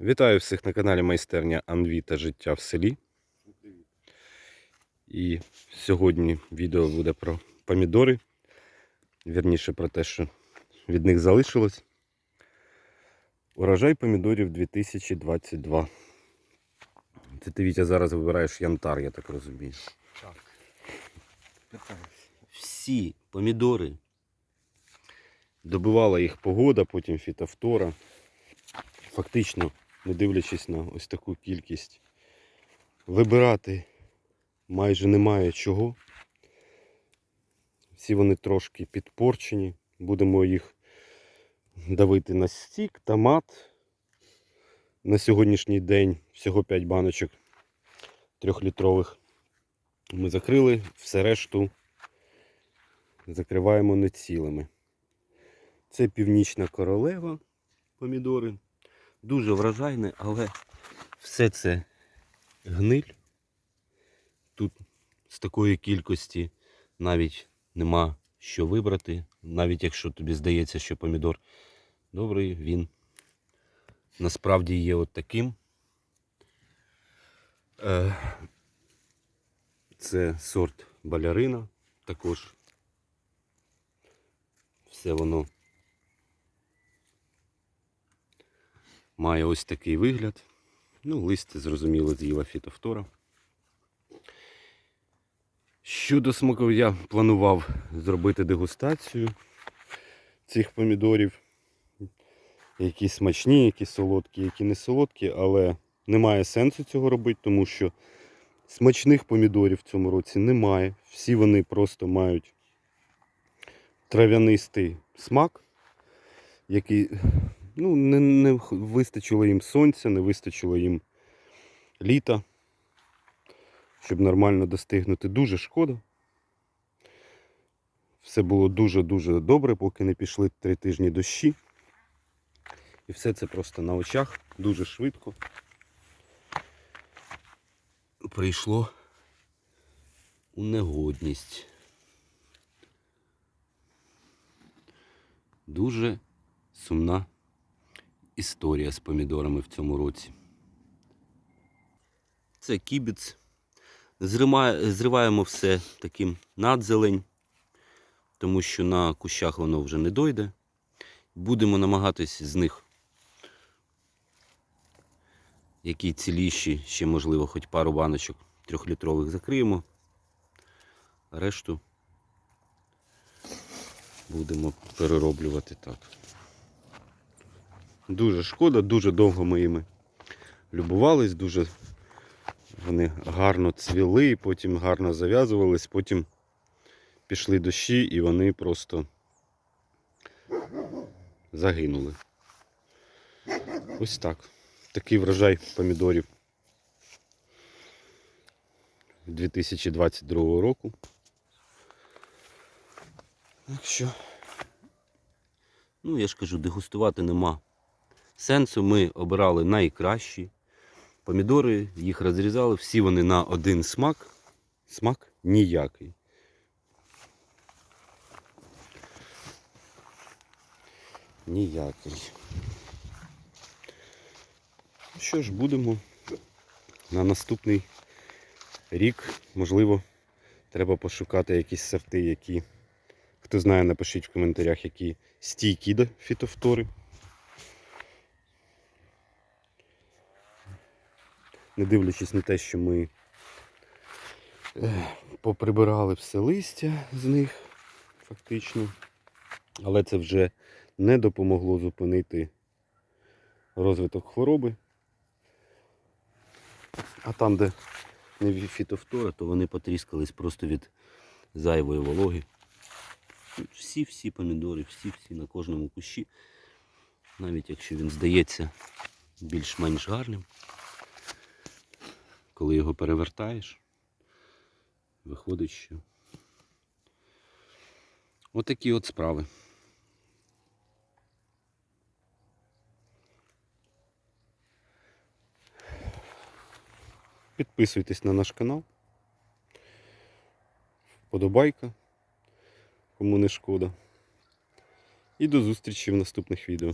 Вітаю всіх на каналі Майстерня Анві та життя в селі. І сьогодні відео буде про помідори. Вірніше про те, що від них залишилось. Урожай помідорів 2022. Це ти Вітя зараз вибираєш янтар, я так розумію. Так. Всі помідори. Добивала їх погода, потім фітофтора. Фактично, не дивлячись на ось таку кількість, вибирати майже немає чого. Всі вони трошки підпорчені. Будемо їх давити на стік, томат. На сьогоднішній день всього 5 баночок трьохлітрових. Ми закрили, все решту закриваємо не цілими. Це північна королева помідори. Дуже вражайне, але все це гниль. Тут з такої кількості навіть нема що вибрати. Навіть якщо тобі здається, що помідор добрий, він насправді є от таким. Е, Це сорт балярина також. Все воно має ось такий вигляд. Ну, листя, зрозуміло, з'їла фітофтора. Щодо смаку, я планував зробити дегустацію цих помідорів. Які смачні, які солодкі, які не солодкі, але немає сенсу цього робити, тому що смачних помідорів в цьому році немає. Всі вони просто мають трав'янистий смак, який ну, не, не вистачило їм сонця, не вистачило їм літа, щоб нормально достигнути. Дуже шкода. Все було дуже-дуже добре, поки не пішли три тижні дощі. І все це просто на очах, дуже швидко. Прийшло у негодність. Дуже сумна історія з помідорами в цьому році. Це кібіц. Зриваємо все таким надзелень, тому що на кущах воно вже не дойде. Будемо намагатись з них, які ціліші, ще можливо, хоч пару баночок трьохлітрових закриємо. Решту будемо перероблювати так. Дуже шкода, дуже довго ми їми любувались, дуже вони гарно цвіли, потім гарно зав'язувались, потім пішли дощі і вони просто загинули. Ось так. Такий врожай помідорів 2022 року. Так що, ну я ж кажу, дегустувати нема сенсу. Ми обирали найкращі. Помідори їх розрізали, всі вони на один смак. Смак ніякий. Ніякий. Що ж, будемо на наступний рік, можливо, треба пошукати якісь сорти, які, хто знає, напишіть в коментарях, які стійкі до фітофтори. Не дивлячись на те, що ми е, поприбирали все листя з них, фактично. Але це вже не допомогло зупинити розвиток хвороби. А там, де не фітофтора, то вони потріскались просто від зайвої вологи. Всі-всі помідори, всі-всі на кожному кущі. Навіть якщо він здається більш-менш гарним, коли його перевертаєш, виходить, що отакі от справи. Підписуйтесь на наш канал. Вподобайка, кому не шкода. І до зустрічі в наступних відео.